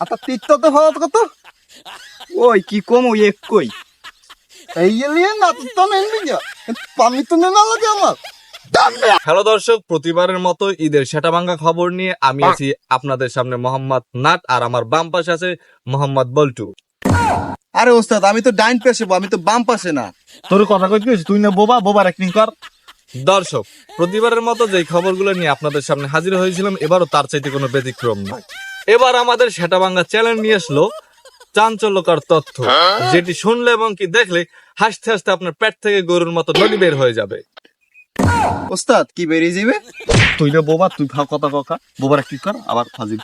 আচ্ছা তীর্থতে হওয়া কত? ওই কি কম ওই এক কই এই এলিয়ে না তো নেই না পানি তো না লাগে আমার। হ্যালো দর্শক প্রতিবারের মতো ঈদের সেটাভাঙ্গা খবর নিয়ে আমি আছি আপনাদের সামনে মোহাম্মদ নাট আর আমার বাম পাশে আছে মোহাম্মদ বল্টু। আরে ওস্তাদ আমি তো ডাইন পাশে আমি তো বাম পাশে না। তোর কথা কইছিস তুই না বোবা বোবার অ্যাক্টিং কর। দর্শক প্রতিবারের মতো যে খবরগুলো নিয়ে আপনাদের সামনে হাজির হয়েছিলাম এবারও তার চাইতে কোনো ব্যতিক্রম নয় এবার আমাদের সেটাভাঙ্গা চ্যানেল নিয়ে আসলো চাঞ্চল্যকর তথ্য। যেটি শুনলে এবং কি দেখলে হাসতে হাসতে আপনার পেট থেকে গরুর মতো নদী বের হয়ে যাবে। ওস্তাদ কি বেরিয়ে যাবে তুই না বোবা তুই ভাও কথা কথা বোবার অ্যাক্টিং কর? আবার ফাজিল।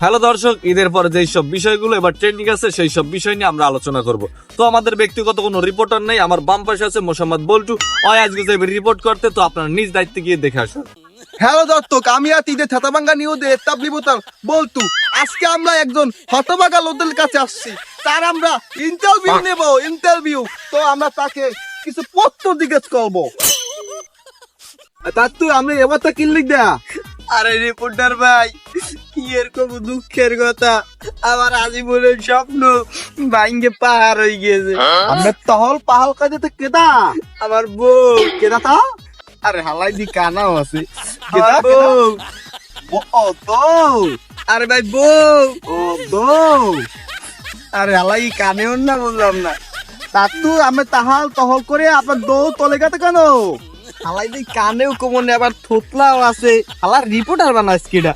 হ্যালো দর্শক ঈদের পরে যেই সব বিষয়গুলো এবার ট্রেন্ডিং আছে সেই সব বিষয় নিয়ে আমরা আলোচনা করব। তো আমাদের ব্যক্তিগত কোনো রিপোর্টার নেই আমার বাম পাশে আছে মোসাম্মদ বল্টু। অয় আজকে যাবে রিপোর্ট করতে তো আপনার নিজ দায়িত্বে গিয়ে দেখে আসুন। হ্যালো দত্তক আমি আর তিদের থাতাবাঙ্গা নিউজে তাবলিবতার বলতু। আজকে আমরা একজন হতবাগা লোকদের কাছে আসছি। তার আমরা ইন্টারভিউ নেব ইন্টারভিউ তো আমরা তাকে কিছু প্রশ্ন জিজ্ঞেস করব। তার তুই আমি এবার তা কিনলি দেয়া? আরে রিপোর্টার ভাই কি এরকম দুঃখের কথা। আমার আজীবনের স্বপ্ন ভাঙ্গে পাহাড় হয়ে গিয়েছে। আমরা তহল পাহাল কাজে তো কেদা? আমার বউ। কেদা তা? আরে হালাই দি কানাও আছে। বউ ও আরে ভাই বউ ও তো আরে আলাই কানেও না বললাম না তার তুই আমি তাহাল তহল করে আপনার দৌ তলে গেতে কেন হালাই দি কানেও কমন আবার থোতলাও আছে হালার রিপোর্টার বানাস কিডা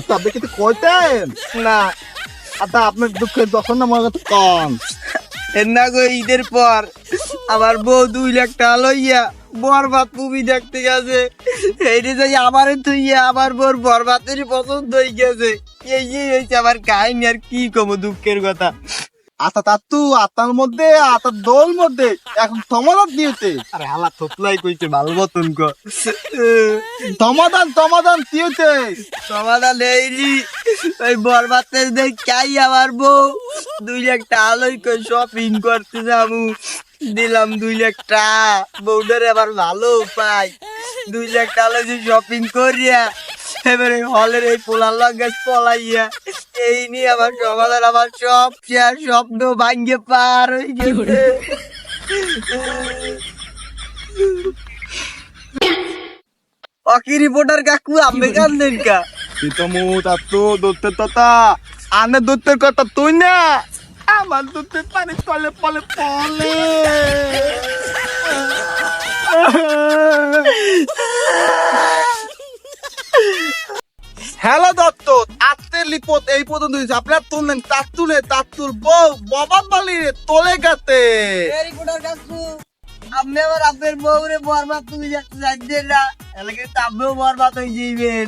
তো আপনি কিন্তু কইতেন না আচ্ছা আপনার দুঃখের যখন না মনে কম এর না গো ঈদের পর আবার বউ দুই লাখ টাকা লইয়া বরবাদ মুভি দেখতে গেছে। এইটা যাই আবার থইয়া আমার বর বরবাদেরই পছন্দ হয়ে গেছে। এই হয়েছে আমার কাহিনী আর কি কমো দুঃখের কথা। আচ্ছা তার তু আতার মধ্যে আতার দোল মধ্যে এখন সমাধান দিয়েছে। আরে হালা থোতলাই কইছে ভালো মতন ক। সমাধান সমাধান দিয়েছে। সমাধান এইলি ওই বরবাদের দেখ চাই আমার বউ? দুই লাখ টাকা লই কই শপিং করতে যাব। দিলাম দুই লাখ টাকা। বউটারে আবার ভালো পাই দুই লাখ টাকা লই শপিং করিয়া এবারে হলের এই পোলার লগে পলাইয়া এই নিয়ে আমার সমাধান আমার সব শেয়ার স্বপ্ন ভাঙ্গে পার হয়ে গেছে। অকি রিপোর্টার কাকু আমি কান্দেন কা পিতমু তার তো দত্তের ততা আনে দত্তের কথা তুই না। আমার দত্তের পানি পলে পলে পলে। হ্যালো দত্ত লিপত এই পর্যন্ত হয়েছে আপনার তুললেন তার তুলে তার তুল বউ বালি তোলে গাতে। আপনি আবার আপনার বউরে বরবাদ তুমি যাচ্ছে যাচ্ছেন না? এলাকায় তো আপনিও বরবাদ হয়ে যাইবেন।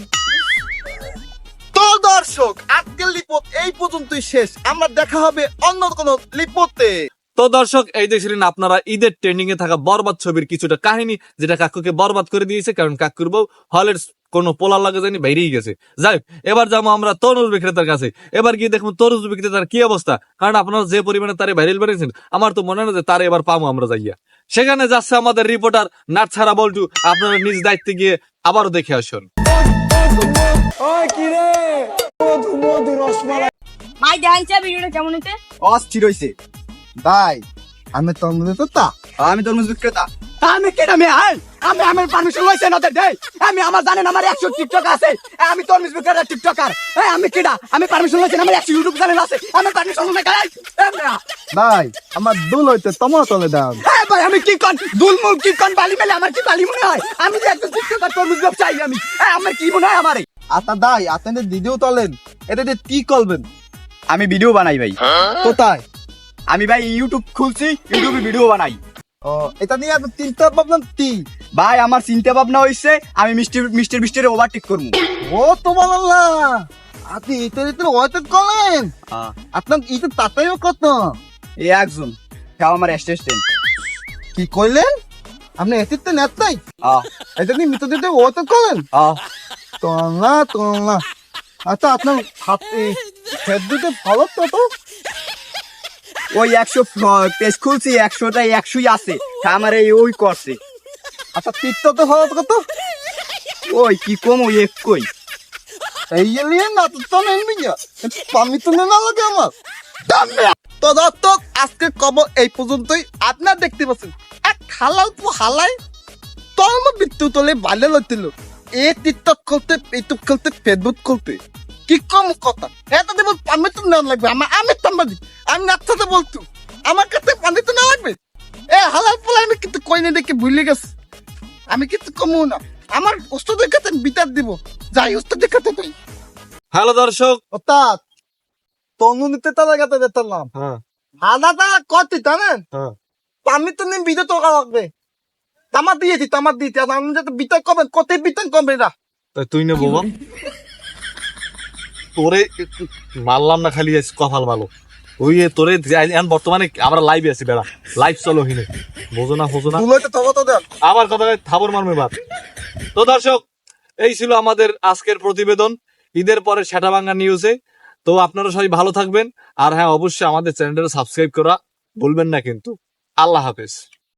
তো দর্শক আজকের লিপত এই পর্যন্তই শেষ। আমরা দেখা হবে অন্য কোনো লিপতে তো দর্শক এই দেখছিলেন আপনারা ঈদের ট্রেন্ডিং এ থাকা বরবাদ ছবির কিছুটা কাহিনী যেটা কাকুকে বরবাদ করে দিয়েছে কারণ কাকুর বউ হলের কোনো পোলার লাগে জানি বাইরেই গেছে। যাই এবার যাব আমরা তরমুজ বিক্রেতার কাছে। এবার গিয়ে দেখব তরমুজ বিক্রেতার কি অবস্থা। কারণ আপনারা যে পরিমাণে তারে ভাইরাল বানিয়েছেন আমার তো মনে হয় যে তারে এবার পাবো আমরা যাইয়া। সেখানে যাচ্ছে আমাদের রিপোর্টার নাট ছাড়া বল্টু। আপনারা নিজ দায়িত্বে গিয়ে আবারও দেখে আসুন। ভাই দেখছে ভিডিওটা কেমন হয়েছে অস্থির হইছে। ভাই আমি তরমুজ তো তা আমি তরমুজ বিক্রেতা। আমি কেন আমি আই আমি আমার পারমিশন লইছে না দেই আমি আমার জানেন আমার 100 টিকটক আছে। আমি তরমুজ বিক্রেতা টিকটকার। এই আমি কেডা? আমি পারমিশন লইছে আমার 100 ইউটিউব চ্যানেল আছে। আমি পারমিশন লই গাই ভাই আমার দুল হইতে তোমার তলে দাম এই ভাই আমি কি কোন? দুলমুল কি কোন? বালি মেলে আমার কি বালি মনে হয়? আমি যে একজন টিকটকার তোর তরমুজ ব্যবসায়ী আমি। এই আমার কি মনে হয় আমারে? আতা দাই আপনাদের দিদিও তলেন। এটা দিয়ে কি করবেন? আমি ভিডিও বানাই ভাই। কোথায়? আমি ভাই ইউটিউব খুলছি ইউটিউবে ভিডিও বানাই। ও এটা নিয়ে আপনি চিন্তা ভাবনা কি? ভাই আমার চিন্তা ভাবনা হইছে আমি মিষ্টি মিষ্টির মিষ্টির ওভারটেক করব। ও তোমার আল্লাহ! আপনি ইতর ইতর হয়তো করেন আপনার ইতে তাতেও কত? এই একজন তাও আমার অ্যাসিস্ট্যান্ট কি কইলেন? আপনি এতে নেত নাই আহ এটা নিয়ে মিত্র দিতে হয়তো করেন আহ তো না আচ্ছা আপনার হাতে হেড দিতে ভালো তো তো? ওই একশো পেজ খুলছি, একশোটাই, একশোই আছে। তা আমার এই ওই করছে। আচ্ছা তীর্থ তো হওয়া কত? ওই কি কম ওই এক এই এলিয়ে না, তো তো নেনবি পানি তো না লাগে আমার। তো দর্শক, আজকে খবর এই পর্যন্তই। আপনার দেখতে পাচ্ছেন, এক হালাল পু হালাই তর্ম বিদ্যুৎ তলে বালে লইছিল এ টিকটক করতে ইউটিউব করতে ফেসবুক করতে কি কম কথা? এটা দেব পানি তো না লাগবে আমার আমি সাংবাদিক আমি নাচ্ছাতে বলতু আমার কাছে পানি তো না লাগবে। এ হালাল পোলা আমি কিন্তু কইনে দেখে ভুলে গেছি। আমি কিন্তু কমু না। আমার ওস্তাদের কাছে বিচার দিব যাই ওস্তাদের কাছে তুই হ্যালো দর্শক। অর্থাৎ তনু নিতে তাদের কাছে যেতাম হ্যাঁ। আধা টাকা কত জানেন? হ্যাঁ। আমি তো নিয়ে বিদে টাকা লাগবে। তামার দিয়েছি তামার দিয়েছি আর আমি যাতে বিতর করবেন কত বিতর করবে না। তাই তুই নে বাবা তোরে মারলাম না খালি কপাল ভালো। ওই তোরে এখন বর্তমানে আমরা লাইভে আছি বেড়া। লাইভ চলো হিনে বোঝো না বোঝো না। আবার কথা থাবর মারবে বাদ। তো দর্শক এই ছিল আমাদের আজকের প্রতিবেদন। ঈদের পরে সেটাভাঙ্গা নিউজে তো আপনারা সবাই ভালো থাকবেন। আর হ্যাঁ অবশ্যই আমাদের চ্যানেলটা সাবস্ক্রাইব করা ভুলবেন না কিন্তু। আল্লাহ হাফেজ।